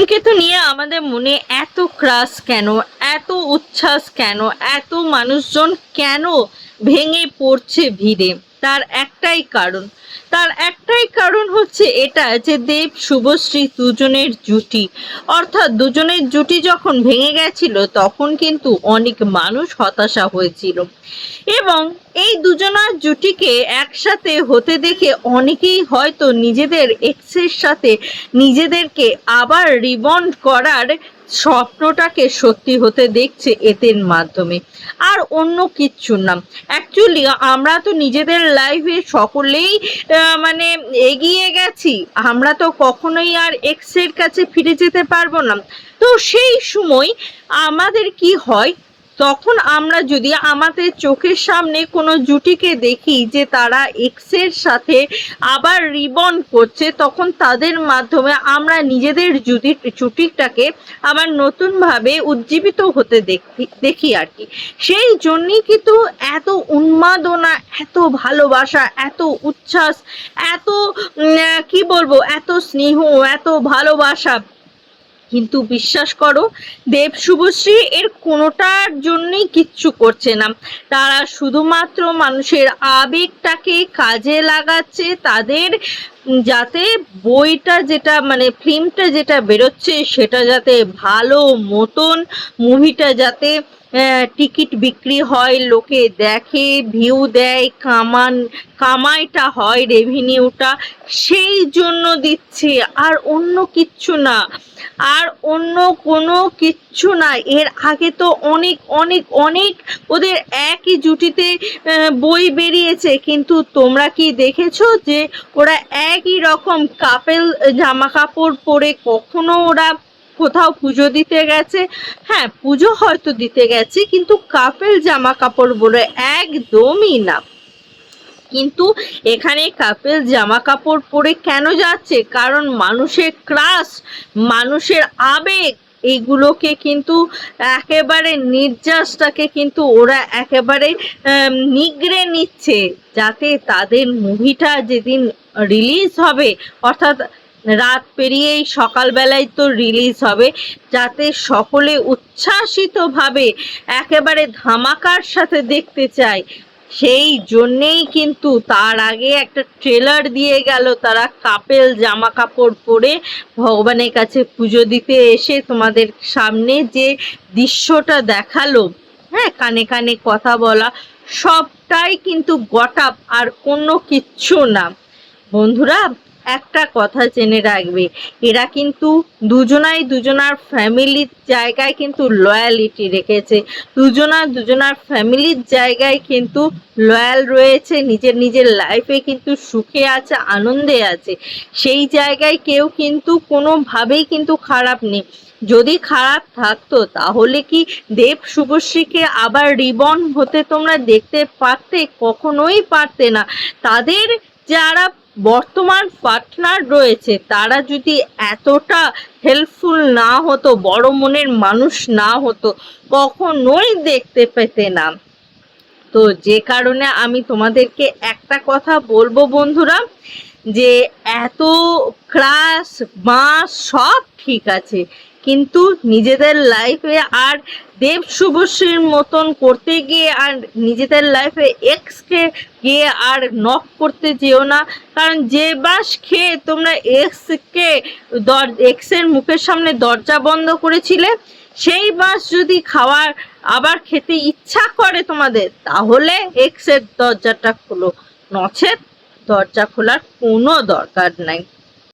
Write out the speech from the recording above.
ধূমকেতু নিয়ে আমাদের মনে এত ক্রাস কেন? এত উচ্ছ্বাস কেন? এত মানুষজন কেন ভেঙে পড়ছে ভিড়ে? তার একটাই কারণ। তার একটাই কারণ হচ্ছে এটা যে দেব শুভশ্রী দুজনের জুটি। অর্থাৎ দুজনের জুটি যখন ভেঙে গেছিল, তখন কিন্তু অনেক মানুষ হতাশা হয়েছিল। এবং এই দুজনার জুটিকে একসাথে হতে দেখে অনেকেই হয়তো নিজেদের এক্সের সাথে নিজেদেরকে আবার রিবন্ড করার স্বপ্নটাকে সত্যি হতে দেখছে এদের মাধ্যমে। আর অন্য কিচ্ছু না। অ্যাকচুয়ালি আমরা তো নিজেদের লাইফে সকলেই মানে এগিয়ে গেছি। আমরা তো কখনোই আর এক্সের কাছে ফিরে যেতে পারব না। তো সেই সময় আমাদের কি হয়? তখন আমরা যদি আমাদের চোখের সামনে কোনো জুটিকে দেখি যে তারা এক্সের সাথে আবার রিবন করছে, তখন তাদের মাধ্যমে আমরা নিজেদের জুটি জুটিটাকে আবার নতুনভাবে উজ্জীবিত হতে দেখি দেখি আর কি। সেই জন্যই কিন্তু এত উন্মাদনা, এত ভালোবাসা, এত উচ্ছ্বাস, এত কি বলব, এত স্নেহ, এত ভালোবাসা কিন্তু বিশ্বাস করো, দেব শুভশ্রী এর কোনোটার জন্যই কিচ্ছু করছে না। তারা শুধুমাত্র মানুষের আবেগটাকে কাজে লাগাচ্ছে, তাদের যাতে বইটা যেটা মানে ফিল্মটা যেটা বেরোচ্ছে সেটা যাতে ভালো মতন, মুভিটা যাতে টিকিট বিক্রি হয়, লোকে দেখে, ভিউ দেয়, কামান, কামাইটা হয় রেভিনিউটা সেই জন্য দিচ্ছে, আর অন্য কিচ্ছু না। আর অন্য কোনো কিচ্ছু না এর আগে তো অনেক অনেক অনেক ওদের একই জুটিতে বই বেরিয়েছে। কিন্তু তোমরা কি দেখেছ যে ওরা একই রকম কাপেল জামা কাপড় পরে কখনো ওরা কোথাও পুজো দিতে গেছে? হ্যাঁ পুজো হয়তো দিতে গেছে, কিন্তু কাপেল জামা কাপড় বলে একদমই না। কিন্তু এখানে কাপেল জামা কাপড় পরে কেন যাচ্ছে? কারণ মানুষের ক্রাশ, মানুষের আবেগ এইগুলোকে কিন্তু একেবারে নির্যাসটাকে কিন্তু ওরা একেবারে নিগড়ে নিচ্ছে। যাতে তাদের মুভিটা যেদিন রিলিজ হবে, অর্থাৎ রাত পেরিয়েই সকালবেলায় তো রিলিজ হবে, যাতে সকলে উচ্ছ্বাসিতভাবে একেবারে ধামাকার সাথে দেখতে চায়। সেই জন্যেই কিন্তু তার আগে একটা ট্রেলার দিয়ে গেল তারা কাপেল জামা কাপড় পরে ভগবানের কাছে পুজো দিতে এসে তোমাদের সামনে যে দৃশ্যটা দেখাল। হ্যাঁ কানে কানে কথা বলা সবটাই কিন্তু গটাপ আর কোনো কিচ্ছু না। বন্ধুরা একটা কথা জেনে রাখবে, এরা কিন্তু দুজনাই দুজনার ফ্যামিলির জায়গায় কিন্তু লয়ালিটি রেখেছে। দুজনা দুজনার ফ্যামিলির জায়গায় কিন্তু লয়াল রয়েছে, নিজের নিজের লাইফে কিন্তু সুখে আছে, আনন্দে আছে। সেই জায়গায় কেউ কিন্তু কোনোভাবেই কিন্তু খারাপ নেই। যদি খারাপ থাকতো, তাহলে কি দেব শুভশ্রীকে আবার রিবন হতে তোমরা দেখতে পারতে? কখনোই পারতে না। তাদের যারা বর্তমান পার্টনার রয়েছে, তারা যদি এতটা হেল্পফুল না হতো, বড় মনের মানুষ না হতো, কখনোই দেখতে পেতে না। তো যে কারণে আমি তোমাদেরকে একটা কথা বলব বন্ধুরা, যে এত ক্রাশ বাঁশ সব ঠিক আছে, কিন্তু নিজেদের লাইফে আর দেব শুভশ্রীর মতন করতে গিয়ে আর নিজেদের লাইফে এক্সকে গিয়ে আর নক করতে যেও না। কারণ যে বাস খেয়ে তোমরা এক্সকে দর এক্সের মুখের সামনে দরজা বন্ধ করেছিলে, সেই বাস যদি খাওয়ার আবার খেতে ইচ্ছা করে তোমাদের, তাহলে এক্সের দরজাটা খোলো। নচেত দরজা খোলার কোনো দরকার নাই।